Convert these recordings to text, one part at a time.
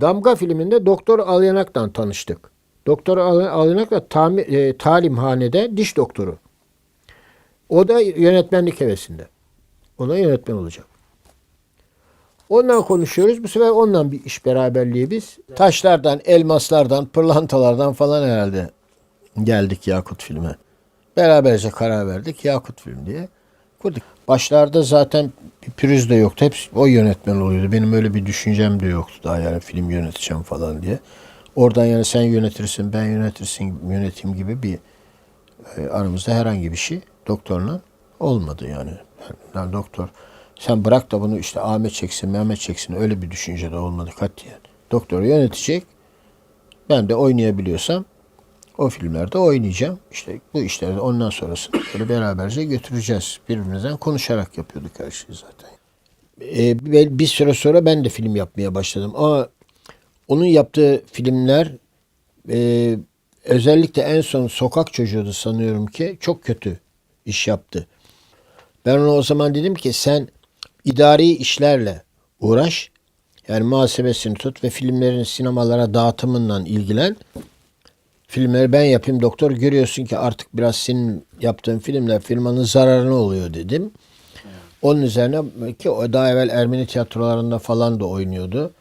Damga filminde Doktor Alyanak'la tanıştık. Doktor Al- Alyanak da tami, e, talimhanede diş doktoru. O da yönetmenlik hevesinde. O da yönetmen olacak. Ondan konuşuyoruz. Bu sefer ondan bir iş beraberliği biz. Taşlardan, elmaslardan, pırlantalardan falan herhalde geldik Yakut filme. Beraberce karar verdik Yakut film diye kurduk. Başlarda zaten pürüz de yoktu. Hepsi o yönetmen oluyordu. Benim öyle bir düşüncem de yoktu daha yani film yöneteceğim falan diye. Oradan yani sen yönetirsin, ben yönetirsin, yönetim gibi bir e, aramızda herhangi bir şey doktorla olmadı yani. Ben doktor sen bırak da bunu işte Ahmet çeksin, Mehmet çeksin öyle bir düşünce de olmadı katiyen. Doktor yönetecek. Ben de oynayabiliyorsam o filmlerde oynayacağım. İşte bu işleri de ondan sonrasını böyle beraberce götüreceğiz. Birbirimizden konuşarak yapıyorduk her şeyi zaten. Ee, bir süre sonra ben de film yapmaya başladım. Ama onun yaptığı filmler e, özellikle en son Sokak Çocuğu'du sanıyorum ki çok kötü iş yaptı. Ben ona o zaman dedim ki sen idari işlerle uğraş. Yani muhasebesini tut ve filmlerin sinemalara dağıtımından ilgilen. Filmleri ben yapayım doktor görüyorsun ki artık biraz senin yaptığın filmler firmanın zararına oluyor dedim. Onun üzerine ki o daha evvel Ermeni tiyatrolarında falan da oynuyordu.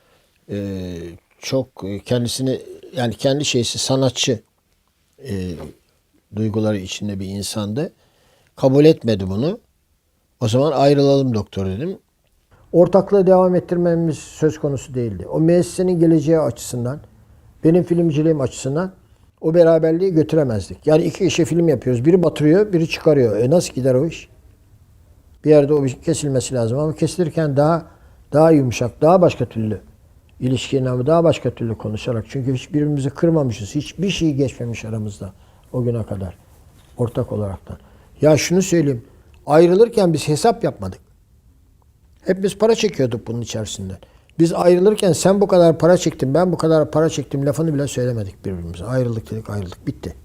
Ee, çok kendisini yani kendi şeysi sanatçı e, duyguları içinde bir insandı. Kabul etmedi bunu. O zaman ayrılalım doktor dedim. Ortaklığı devam ettirmemiz söz konusu değildi. O müessesenin geleceği açısından, benim filmciliğim açısından o beraberliği götüremezdik. Yani iki kişi film yapıyoruz. Biri batırıyor, biri çıkarıyor. E nasıl gider o iş? Bir yerde o kesilmesi lazım ama kesilirken daha daha yumuşak, daha başka türlü ilişkinin ama daha başka türlü konuşarak. Çünkü hiç birbirimizi kırmamışız. Hiçbir şey geçmemiş aramızda o güne kadar. Ortak olaraktan. Ya şunu söyleyeyim. Ayrılırken biz hesap yapmadık. Hepimiz para çekiyorduk bunun içerisinden. Biz ayrılırken sen bu kadar para çektin, ben bu kadar para çektim lafını bile söylemedik birbirimize. Ayrıldık dedik, ayrıldık. Bitti.